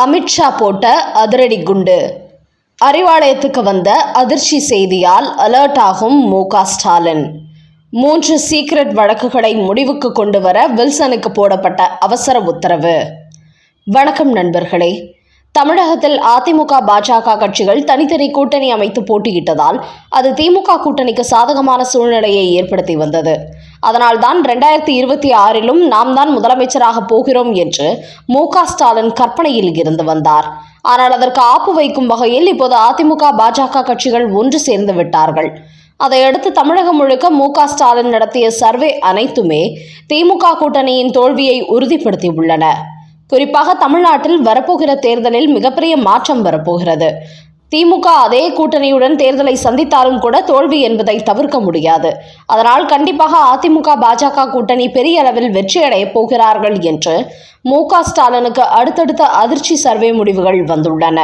அமித்ஷா போட்ட அதிரடி குண்டு. அறிவாலயத்துக்கு வந்த அதிர்ச்சி செய்தியால் அலர்ட் ஆகும் மு ஸ்டாலின். மூன்று சீக்ரெட் வழக்குகளை முடிவுக்கு கொண்டு வர வில்சனுக்கு போடப்பட்ட அவசர உத்தரவு. வணக்கம் நண்பர்களே. தமிழகத்தில் அதிமுக பாஜக கட்சிகள் தனித்தனி கூட்டணி அமைத்து போட்டியிட்டதால் அது திமுக கூட்டணிக்கு சாதகமான சூழ்நிலையை ஏற்படுத்தி வந்தது. அதனால்தான் ரெண்டாயிரத்தி இருபத்தி ஆறிலும் நாம் தான் முதலமைச்சராக போகிறோம் என்று மு ஸ்டாலின் கற்பனையில் இருந்து வந்தார். ஆனால் அதற்கு ஆப்பு வைக்கும் வகையில் இப்போது அதிமுக பாஜக கட்சிகள் ஒன்று சேர்ந்து விட்டார்கள். அதையடுத்து தமிழகம் முழுக்க மு ஸ்டாலின் நடத்திய சர்வே அனைத்துமே திமுக கூட்டணியின் தோல்வியை உறுதிப்படுத்தியுள்ளன. குறிப்பாக தமிழ்நாட்டில் வரப்போகிற தேர்தலில் மிகப்பெரிய மாற்றம் வரப்போகிறது. திமுக அதே கூட்டணியுடன் தேர்தலை சந்தித்தாலும் கூட தோல்வி என்பதை தவிர்க்க முடியாது. அதனால் கண்டிப்பாக அதிமுக பாஜக கூட்டணி பெரிய அளவில் வெற்றியடைய போகிறார்கள் என்று மு ஸ்டாலினுக்கு அடுத்தடுத்த அதிர்ச்சி சர்வே முடிவுகள் வந்துள்ளன.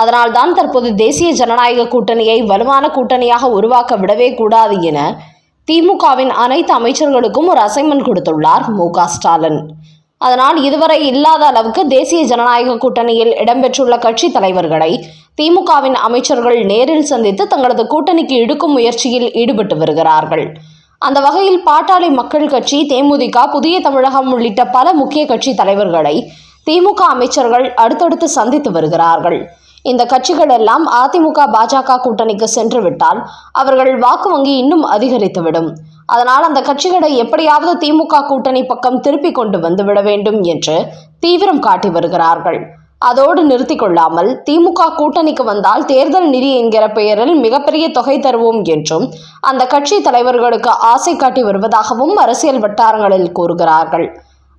அதனால்தான் தற்போது தேசிய ஜனநாயக கூட்டணியை வலுவான கூட்டணியாக உருவாக்க விடவே கூடாது என திமுகவின் அனைத்து அமைச்சர்களுக்கும் ஒரு அசைன்மெண்ட் கொடுத்துள்ளார் மு ஸ்டாலின். அதனால் இதுவரை இல்லாத அளவுக்கு தேசிய ஜனநாயக கூட்டணியில் இடம்பெற்றுள்ள கட்சி தலைவர்களை திமுகவின் அமைச்சர்கள் நேரில் சந்தித்து தங்களது கூட்டணிக்கு இழுக்கும் முயற்சியில் ஈடுபட்டு வருகிறார்கள். அந்த வகையில் பாட்டாளி மக்கள் கட்சி தேமுதிக புதிய தமிழகம் உள்ளிட்ட பல முக்கிய கட்சி தலைவர்களை திமுக அமைச்சர்கள் அடுத்தடுத்து சந்தித்து வருகிறார்கள். இந்த கட்சிகள் எல்லாம் அதிமுக பாஜக கூட்டணிக்கு சென்று விட்டால் அவர்கள் வாக்கு வங்கி இன்னும் அதிகரித்துவிடும். அதனால் அந்த கட்சிகளை எப்படியாவது திமுக கூட்டணி பக்கம் திருப்பி கொண்டு வந்துவிட வேண்டும் என்று தீவிரம் காட்டி வருகிறார்கள். அதோடு நிறுத்தி கொள்ளாமல் திமுக கூட்டணிக்கு வந்தால் தேர்தல் நிதி என்கிற பெயரில் மிகப்பெரிய தொகை தருவோம் என்றும் அந்த கட்சி தலைவர்களுக்கு ஆசை காட்டி வருவதாகவும் அரசியல் வட்டாரங்களில் கூறுகிறார்கள்.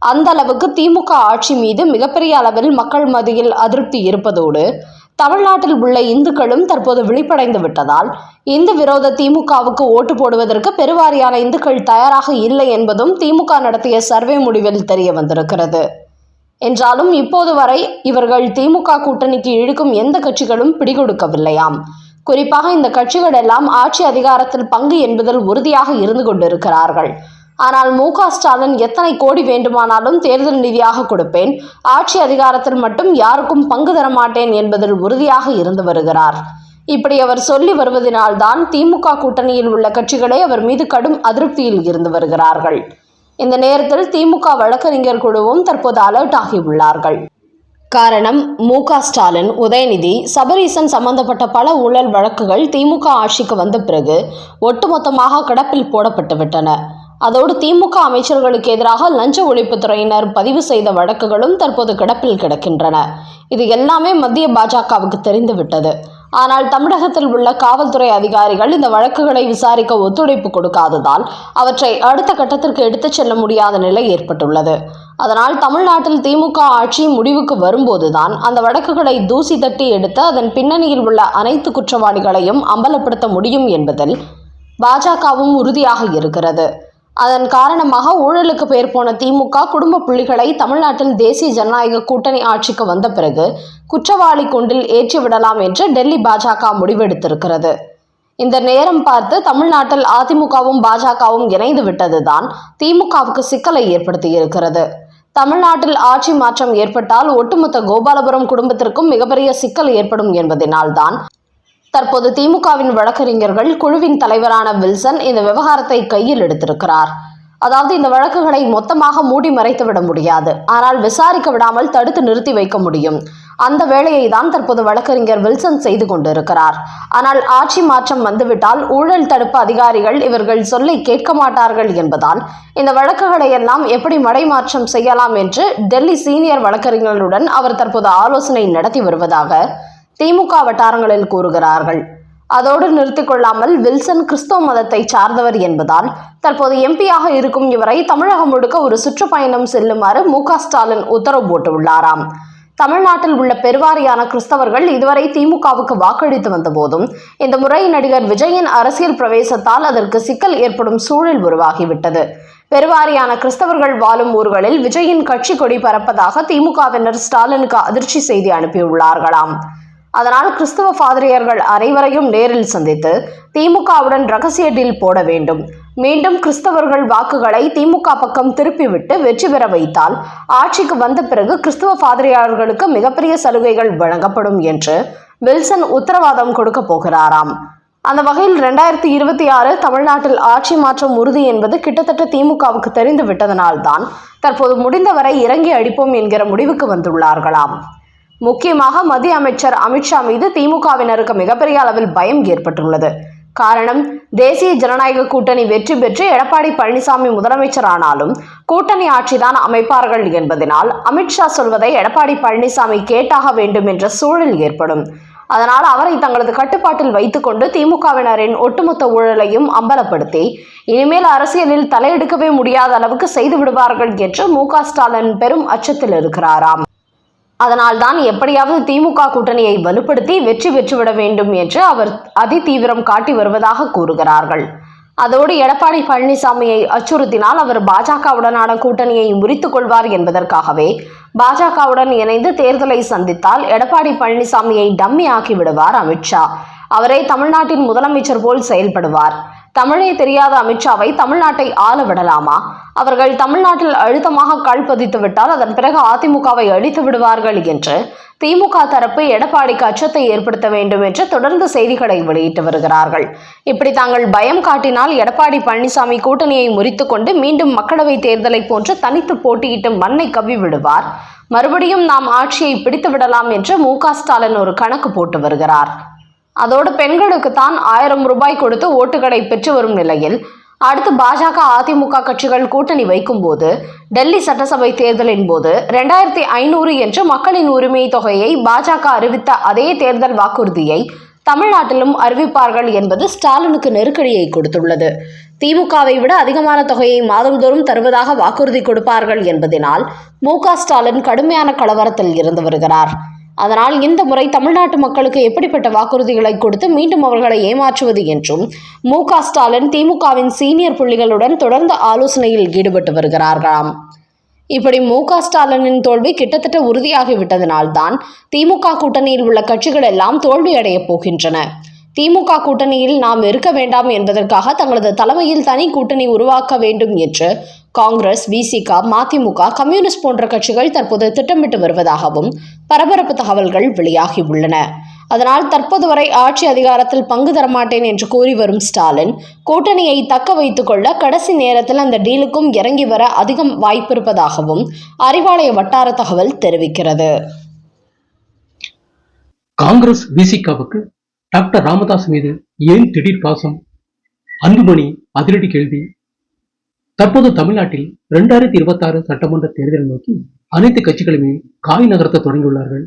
அந்த அளவுக்கு திமுக ஆட்சி மீது மிகப்பெரிய அளவில் மக்கள் மத்தியில் அதிருப்தி இருப்பதோடு தமிழ்நாட்டில் உள்ள இந்துக்களும் தற்போது விழிப்படைந்து விட்டதால் இந்து விரோத திமுகவுக்கு ஓட்டு போடுவதற்கு பெருவாரியான இந்துக்கள் தயாராக இல்லை என்பதும் திமுக நடத்திய சர்வே முடிவில் தெரிய வந்திருக்கிறது. என்றாலும் இப்போது வரை இவர்கள் திமுக கூட்டணிக்கு இழுக்கும் எந்த கட்சிகளும் பிடிகொடுக்கவில்லையாம். குறிப்பாக இந்த கட்சிகள் எல்லாம் ஆட்சி அதிகாரத்தில் பங்கு என்பதில் உறுதியாக இருந்து கொண்டிருக்கிறார்கள். ஆனால் மு ஸ்டாலின் எத்தனை கோடி வேண்டுமானாலும் தேர்தல் நிதியாக கொடுப்பேன். ஆட்சி அதிகாரத்தில் மட்டும் யாருக்கும் பங்கு தர மாட்டேன் என்பதில் உறுதியாக இருந்து வருகிறார். இப்படி அவர் சொல்லி வருவதனால்தான் திமுக கூட்டணியில் உள்ள கட்சிகளே அவர் மீது கடும் அதிருப்தியில் இருந்து வருகிறார்கள். இந்த நேரத்தில் திமுக வழக்கறிஞர் குழுவும் தற்போது அலர்ட் ஆகியுள்ளார்கள் காரணம் மு ஸ்டாலின் உதயநிதி சபரீசன் சம்பந்தப்பட்ட பல ஊழல் வழக்குகள் திமுக ஆட்சிக்கு வந்த பிறகு ஒட்டுமொத்தமாக கிடப்பில் போடப்பட்டுவிட்டன அதோடு திமுக அமைச்சர்களுக்கு எதிராக லஞ்ச ஒழிப்புத்துறையினர் பதிவு செய்த வழக்குகளும் தற்போது கிடப்பில் கிடக்கின்றன. இது எல்லாமே மத்திய பாஜகவுக்கு தெரிந்துவிட்டது. ஆனால் தமிழகத்தில் உள்ள காவல்துறை அதிகாரிகள் இந்த வழக்குகளை விசாரிக்க ஒத்துழைப்பு கொடுக்காததால் அவற்றை அடுத்த கட்டத்திற்கு எடுத்துச் செல்ல முடியாத நிலை ஏற்பட்டுள்ளது. அதனால் தமிழ்நாட்டில் திமுக ஆட்சி முடிவுக்கு வரும்போதுதான் அந்த வழக்குகளை தூசி தட்டி எடுத்து அதன் பின்னணியில் உள்ள அனைத்து குற்றவாளிகளையும் அம்பலப்படுத்த முடியும் என்பதில் பாஜகவும் உறுதியாக இருக்கிறது. அதன் காரணமாக ஊழலுக்கு பெயர் போன திமுக குடும்ப புள்ளிகளை தமிழ்நாட்டில் தேசிய ஜனநாயக கூட்டணி ஆட்சிக்கு வந்த பிறகு குற்றவாளி குண்டில் ஏற்றிவிடலாம் என்று டெல்லி பாஜக முடிவெடுத்திருக்கிறது. இந்த நேரம் பார்த்து தமிழ்நாட்டில் அதிமுகவும் பாஜகவும் இணைந்து விட்டதுதான் திமுகவுக்கு சிக்கலை ஏற்படுத்தியிருக்கிறது. தமிழ்நாட்டில் ஆட்சி மாற்றம் ஏற்பட்டால் ஒட்டுமொத்த கோபாலபுரம் குடும்பத்திற்கும் மிகப்பெரிய சிக்கல் ஏற்படும் என்பதனால்தான் தற்போது திமுகவின் வழக்கறிஞர்கள் குழுவின் தலைவரான வில்சன் இந்த விவகாரத்தை கையில் எடுத்திருக்கிறார். அதாவது இந்த வழக்குகளை மொத்தமாக மூடி மறைத்து விட முடியாது. ஆனால் விசாரிக்க விடாமல் தடுத்து நிறுத்தி வைக்க முடியும். அந்த வேலையை தான் தற்போது வழக்கறிஞர் வில்சன் செய்து கொண்டிருக்கிறார். ஆனால் ஆட்சி மாற்றம் வந்துவிட்டால் ஊழல் தடுப்பு அதிகாரிகள் இவர்கள் சொல்லை கேட்க மாட்டார்கள் என்பதால் இந்த வழக்குகளை எல்லாம் எப்படி மடைமாற்றம் செய்யலாம் என்று டெல்லி சீனியர் வழக்கறிஞர்களுடன் அவர் தற்போது ஆலோசனை நடத்தி வருவதாக திமுக வட்டாரங்களில் கூறுகிறார்கள். அதோடு நிறுத்திக் கொள்ளாமல் வில்சன் கிறிஸ்தவ மதத்தை சார்ந்தவர் என்பதால் தற்போது எம்பியாக இருக்கும் இவரை தமிழகம் முழுக்க ஒரு சுற்றுப்பயணம் செல்லுமாறு மு ஸ்டாலின் உத்தரவு போட்டுள்ளாராம். தமிழ்நாட்டில் உள்ள பெருவாரியான கிறிஸ்தவர்கள் இதுவரை திமுகவுக்கு வாக்களித்து வந்த போதும் இந்த முறை நடிகர் விஜயின் அரசியல் பிரவேசத்தால் அதற்கு சிக்கல் ஏற்படும் சூழல் உருவாகிவிட்டது. பெருவாரியான கிறிஸ்தவர்கள் வாழும் ஊர்களில் விஜயின் கட்சி கொடி பறப்பதாக திமுகவினர் ஸ்டாலினுக்கு அதிர்ச்சி செய்தி அனுப்பியுள்ளார்களாம். அதனால் கிறிஸ்தவ பாதிரியார்கள் அனைவரையும் நேரில் சந்தித்து திமுகவுடன் ரகசிய டீல் போட வேண்டும். மீண்டும் கிறிஸ்தவர்கள் வாக்குகளை திமுக பக்கம் திருப்பிவிட்டு வெற்றி பெற வைத்தால் ஆட்சிக்கு வந்த பிறகு கிறிஸ்தவ பாதிரியார்களுக்கு மிகப்பெரிய சலுகைகள் வழங்கப்படும் என்று வில்சன் உத்தரவாதம் கொடுக்க போகிறாராம். அந்த வகையில் ரெண்டாயிரத்தி இருபத்தி ஆறு தமிழ்நாட்டில் ஆட்சி மாற்றம் உறுதி என்பது கிட்டத்தட்ட திமுகவுக்கு தெரிந்து விட்டதனால்தான் தற்போது முடிந்தவரை இறங்கி அடிப்போம் என்கிற முடிவுக்கு வந்துள்ளார்களாம். முக்கியமாக மத்திய அமைச்சர் அமித்ஷா மீது திமுகவினருக்கு மிகப்பெரிய அளவில் பயம் ஏற்பட்டுள்ளது. காரணம் தேசிய ஜனநாயக கூட்டணி வெற்றி பெற்று எடப்பாடி பழனிசாமி முதலமைச்சர் ஆனாலும் கூட்டணி ஆட்சிதான் அமைப்பார்கள் என்பதனால் அமித்ஷா சொல்வதை எடப்பாடி பழனிசாமி கேட்டாக வேண்டும் என்ற சூழல் ஏற்படும். அதனால் அவரை தங்களது கட்டுப்பாட்டில் வைத்துக்கொண்டு திமுகவினரின் ஒட்டுமொத்த ஊழலையும் அம்பலப்படுத்தி இனிமேல் அரசியலில் தலையெடுக்கவே முடியாத அளவுக்கு செய்து விடுவார்கள் என்று மு ஸ்டாலின் பெரும் அச்சத்தில் இருக்கிறாராம். அதனால்தான் எப்படியாவது திமுக கூட்டணியை வலுப்படுத்தி வெற்றி பெற்றுவிட வேண்டும் என்று அவர் அதிதீவிரம் காட்டி வருவதாக கூறுகிறார்கள். அதோடு எடப்பாடி பழனிசாமியை அச்சுறுத்தினால் அவர் பாஜகவுடனான கூட்டணியை முறித்துக் கொள்வார் என்பதற்காகவே பாஜகவுடன் இணைந்து தேர்தலை சந்தித்தால் எடப்பாடி பழனிசாமியை டம்மி ஆக்கி விடுவார் அமித்ஷா அவரே தமிழ்நாட்டின் முதலமைச்சர் போல் செயல்படுவார். தமிழே தெரியாத அமித்ஷாவை தமிழ்நாட்டை ஆள விடலாமா? அவர்கள் தமிழ்நாட்டில் அழுத்தமாக கால் பதித்து விட்டால் அதன் பிறகு அதிமுகவை அழித்து விடுவார்கள் என்று திமுக தரப்பு எடப்பாடிக்கு அச்சத்தை ஏற்படுத்த வேண்டும் என்று தொடர்ந்து செய்திகளை வெளியிட்டு வருகிறார்கள். இப்படி தாங்கள் பயம் காட்டினால் எடப்பாடி பழனிசாமி கூட்டணியை முறித்துக்கொண்டு மீண்டும் மக்களவைத் தேர்தலை போன்று தனித்து போட்டியிட்டு மண்ணை கவ்வி விடுவார். மறுபடியும் நாம் ஆட்சியை பிடித்து விடலாம் என்று மு ஸ்டாலின் ஒரு கணக்கு போட்டு வருகிறார். அதோடு பெண்களுக்கு தான் ஆயிரம் ரூபாய் கொடுத்து ஓட்டுகளை பெற்று வரும் நிலையில் அடுத்து பாஜக அதிமுக கட்சிகள் கூட்டணி வைக்கும்போது டெல்லி சட்டசபை தேர்தலின் போது ரெண்டாயிரத்தி ஐநூறு என்று மக்களின் உரிமை தொகையை பாஜக அறிவித்த அதே தேர்தல் வாக்குறுதியை தமிழ்நாட்டிலும் அறிவிப்பார்கள் என்பது ஸ்டாலினுக்கு நெருக்கடியை கொடுத்துள்ளது. திமுகவை விட அதிகமான தொகையை மாதந்தோறும் தருவதாக வாக்குறுதி கொடுப்பார்கள் என்பதனால் மு க ஸ்டாலின் கடுமையான கலவரத்தில் இருந்து வருகிறார். அதனால் இந்த முறை தமிழ்நாட்டு மக்களுக்கு எப்படிப்பட்ட வாக்குறுதிகளை கொடுத்து மீண்டும் அவர்களை ஏமாற்றுவது என்றும் மு ஸ்டாலின் திமுகவின் சீனியர் புள்ளிகளுடன் தொடர்ந்து ஆலோசனையில் ஈடுபட்டு வருகிறார்களாம் இப்படி மு க ஸ்டாலினின் தோல்வி கிட்டத்தட்ட உறுதியாகிவிட்டதனால்தான் திமுக கூட்டணியில் உள்ள கட்சிகள் எல்லாம் தோல்வியடையப் போகின்றன. திமுக கூட்டணியில் நாம் இருக்க வேண்டாம் என்பதற்காக தங்களது தலைமையில் தனி கூட்டணி உருவாக்க வேண்டும் என்று காங்கிரஸ் விசிகா மதிமுக கம்யூனிஸ்ட் போன்ற கட்சிகள் தற்போது திட்டமிட்டு வருவதாகவும் பரபரப்பு தகவல்கள் வெளியாகியுள்ளன அதனால் தற்போது வரை ஆட்சி அதிகாரத்தில் பங்கு தரமாட்டேன் என்று கூறி வரும் ஸ்டாலின் கூட்டணியை தக்க வைத்துக் கொள்ள கடைசி நேரத்தில் அந்த டீலுக்கும் இறங்கி வர அதிகம் வாய்ப்பிருப்பதாகவும் அறிவாலய வட்டார தகவல் தெரிவிக்கிறது. காங்கிரஸ் விசிகாவுக்கு டாக்டர் ராமதாஸ் மீது ஏன் திடீர் பாசம்? அன்புமணி அதிரடி கேள்வி. தற்போது தமிழ்நாட்டில் இரண்டாயிரத்தி இருபத்தி ஆறு சட்டமன்ற தேர்தலை நோக்கி அனைத்து கட்சிகளுமே காய் நகர்த்த தொடங்கியுள்ளார்கள்.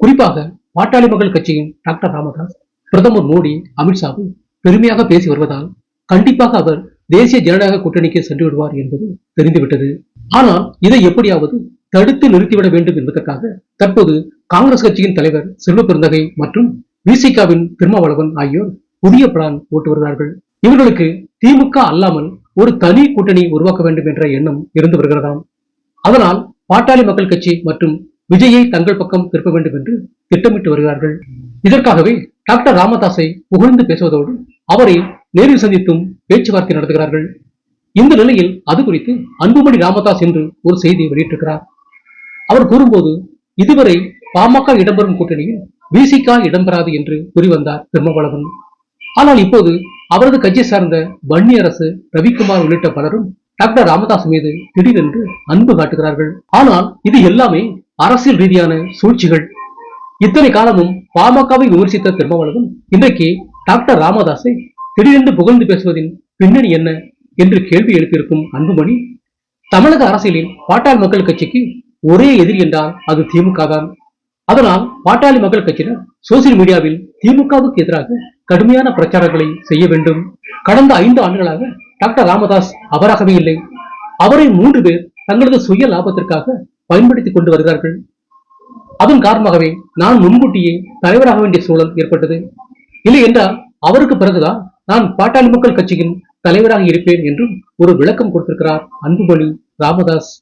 குறிப்பாக பாட்டாளி மக்கள் கட்சியின் டாக்டர் ராமதாஸ் பிரதமர் மோடி அமித்ஷாவும் பெருமையாக பேசி வருவதால் கண்டிப்பாக அவர் தேசிய ஜனநாயக கூட்டணிக்கு சென்று விடுவார் என்பது தெரிந்துவிட்டது. ஆனால் இதை எப்படியாவது தடுத்து நிறுத்திவிட வேண்டும் என்பதற்காக தற்போது காங்கிரஸ் கட்சியின் தலைவர் செல்வ பெருந்தகை மற்றும் விசிகாவின் திருமாவளவன் ஆகியோர் புதிய பிளான் போட்டு வருகிறார்கள். இவர்களுக்கு திமுக அல்லாமல் ஒரு தனி கூட்டணி உருவாக்க வேண்டும் என்ற எண்ணம் இருந்து வருகிறதாம். அதனால் பாட்டாளி மக்கள் கட்சி மற்றும் விஜயை தங்கள் பக்கம் திருப்ப வேண்டும் என்று திட்டமிட்டு வருகிறார்கள். இதற்காகவே டாக்டர் ராமதாஸை புகழ்ந்து பேசுவதோடு அவரை நேரில் சந்தித்தும் பேச்சுவார்த்தை நடத்துகிறார்கள். இந்த நிலையில் அது குறித்து அன்புமணி ராமதாஸ் என்று ஒரு செய்தியை வெளியிட்டிருக்கிறார். அவர் கூறும்போது இதுவரை பாமக இடம்பெறும் கூட்டணியில் விசிகா இடம்பெறாது என்று கூறி வந்தார் திருமாவளவன் ஆனால் இப்போது அவரது கட்சியை சார்ந்த வன்னி அரசு ரவிக்குமார் உள்ளிட்ட பலரும் டாக்டர் ராமதாஸ் மீது திடீரென்று அன்பு காட்டுகிறார்கள். ஆனால் இது எல்லாமே அரசியல் ரீதியான சூழ்ச்சிகள். இத்தனை காலமும் பாமகவை விமர்சித்த திருமாவளவன் இன்றைக்கு டாக்டர் ராமதாஸை திடீரென்று புகழ்ந்து பேசுவதின் பின்னணி என்ன என்று கேள்வி எழுப்பியிருக்கும் அன்புமணி தமிழக அரசியலில் பாட்டாளி மக்கள் கட்சிக்கு ஒரே எதிரி என்றால் அது திமுக தான் அதனால் பாட்டாளி மக்கள் கட்சியினர் சோசியல் மீடியாவில் திமுகவுக்கு எதிராக கடுமையான பிரச்சாரங்களை செய்ய வேண்டும். கடந்த ஐந்து ஆண்டுகளாக டாக்டர் ராமதாஸ் அவராகவே இல்லை. அவரை மூன்று பேர் தங்களது சுய லாபத்திற்காக பயன்படுத்திக் கொண்டு வருகிறார்கள். அதன் காரணமாகவே நான் முன்கூட்டியே தலைவராக வேண்டிய சூழல் ஏற்பட்டது. இல்லை என்றால் அவருக்கு பிறகுதான் நான் பாட்டாளி மக்கள் கட்சியின் தலைவராக இருப்பேன் என்றும் ஒரு விளக்கம் கொடுத்திருக்கிறார் அன்புமணி ராமதாஸ்.